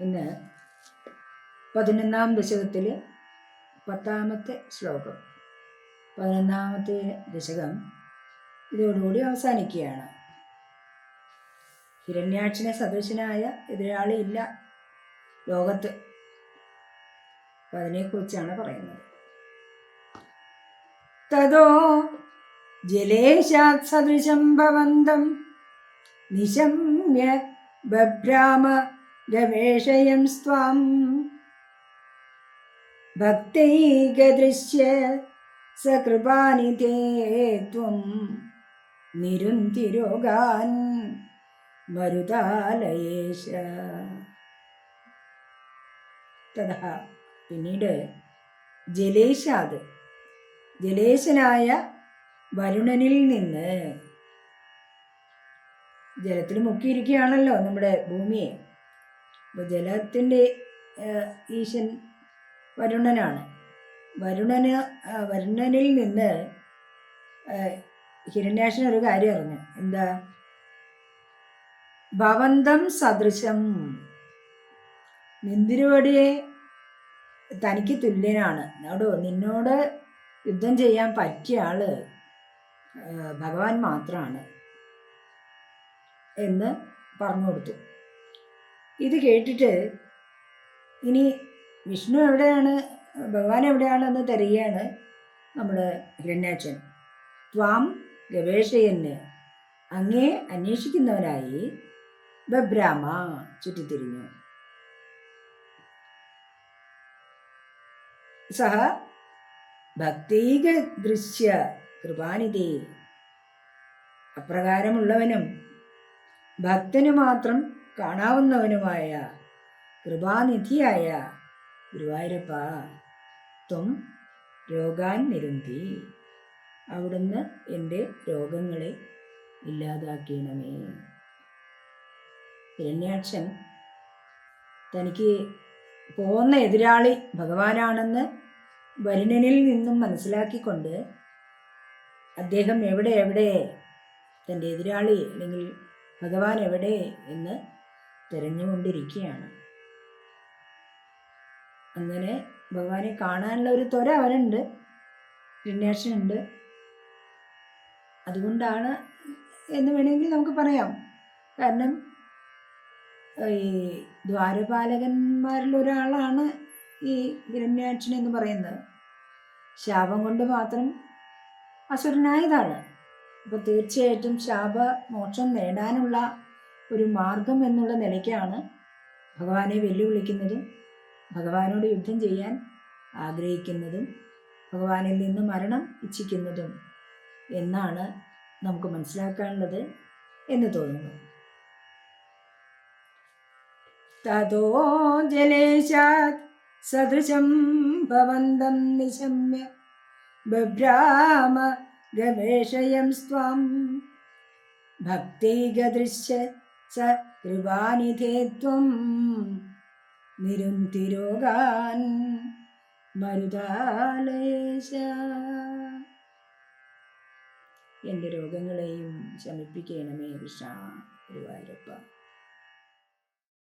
ഇന്ന് പതിനൊന്നാം ദശകത്തിൽ പത്താമത്തെ ശ്ലോകം. പതിനൊന്നാമത്തെ ദശകം ഇതോടുകൂടി അവസാനിക്കുകയാണ്. ഹിരണ്യാക്ഷനെ സദൃശനായ എതിരാളി ഇല്ല ലോകത്ത് അപ്പം അതിനെക്കുറിച്ചാണ് പറയുന്നത്. തതോ ജലേശാത് സദൃശം ഭവന്തം നിശമ്യ ബഭ്രാമ ഗവേഷയം സ്വാം ഭക്തൈകദൃശ്യ സകൃപാനിധേ ത്വം. നിരുന്തിരോഗാൻ മരുതാലയേശ തഥ പിന്നീട് ജലേശാത് ജലേശനായ വരുണനിൽ നിന്ന് ജലത്തിൽ മുക്കിയിരിക്കുകയാണല്ലോ നമ്മുടെ ഭൂമിയെ. അപ്പോൾ ജലത്തിന്റെ ഈശൻ വരുണനാണ്. വരുണന് വരുണനിൽ നിന്ന് ഹിരണ്യാക്ഷൻ ഒരു കാര്യം അറിഞ്ഞു. എന്താ? ഭവന്തം സദൃശം. നിന്തിരുവടിയെ തനിക്ക് തുല്യനാണ്. നോടോ നിന്നോട് യുദ്ധം ചെയ്യാൻ പറ്റിയ ആൾ ഭഗവാൻ മാത്രമാണ് എന്ന് പറഞ്ഞു കൊടുത്തു. ഇത് കേട്ടിട്ട് ഇനി വിഷ്ണു എവിടെയാണ് ഭഗവാൻ എവിടെയാണെന്ന് തരികയാണ് നമ്മുടെ ഹിരണ്യാക്ഷൻ ത്വാം ഗവേഷയന് അങ്ങേ അന്വേഷിക്കുന്നവനായി ബബ്രാമ ചുറ്റിത്തിരിഞ്ഞു. സഹ ഭക്തീക ദൃശ്യ കൃപാനിധി. അപ്രകാരമുള്ളവനും ഭക്തനു മാത്രം കാണാവുന്നവനുമായ കൃപാനിധിയായ ഗുരുവായൂരപ്പ ത്വം രോഗാൻ നിരുന്തി അവിടുന്ന് എന്റെ രോഗങ്ങളെ ഇല്ലാതാക്കണമേ. ഹിരണ്യാക്ഷൻ തനിക്ക് പോകുന്ന എതിരാളി ഭഗവാനാണെന്ന് വരുണനിൽ നിന്നും മനസ്സിലാക്കിക്കൊണ്ട് അദ്ദേഹം എവിടെ എവിടെ തന്റെ എതിരാളി അല്ലെങ്കിൽ ഭഗവാൻ എവിടെ എന്ന് തിരഞ്ഞുകൊണ്ടിരിക്കുകയാണ്. അങ്ങനെ ഭഗവാനെ കാണാനുള്ള ഒരു ത്വര അവനുണ്ട്. ഉണ്ട് അതുകൊണ്ടാണ് എന്ന് വേണമെങ്കിൽ നമുക്ക് പറയാം. കാരണം ഈ ദ്വാരപാലകന്മാരിൽ ഒരാളാണ് ഈ ഹിരണ്യാക്ഷൻ എന്ന് പറയുന്നത്. ശാപം കൊണ്ട് മാത്രം അസുരനായതാണ്. അപ്പോൾ തീർച്ചയായിട്ടും ശാപമോക്ഷം നേടാനുള്ള ഒരു മാർഗം എന്നുള്ള നിലയ്ക്കാണ് ഭഗവാനെ വെല്ലുവിളിക്കുന്നതും ഭഗവാനോട് യുദ്ധം ചെയ്യാൻ ആഗ്രഹിക്കുന്നതും ഭഗവാനിൽ നിന്ന് മരണം ഇച്ഛിക്കുന്നതും എന്നാണ് നമുക്ക് മനസ്സിലാക്കാനുള്ളത് എന്ന് തോന്നുന്നു. തതോ ജലേശാത് സദൃശം ഭവന്തം നിശമ്യ ബഭ്രാമ ഗവേഷയം സ്വാം ഭക്തിഗദൃശ്യ സ കൃപാനിധേത്വം നിരുന്തിരോഗാൻ മരുതാലേശ എന്റെ രോഗങ്ങളെയും ശമിപ്പിക്കണമേ കൃഷ്ണ ഗുരുവായൂരപ്പ.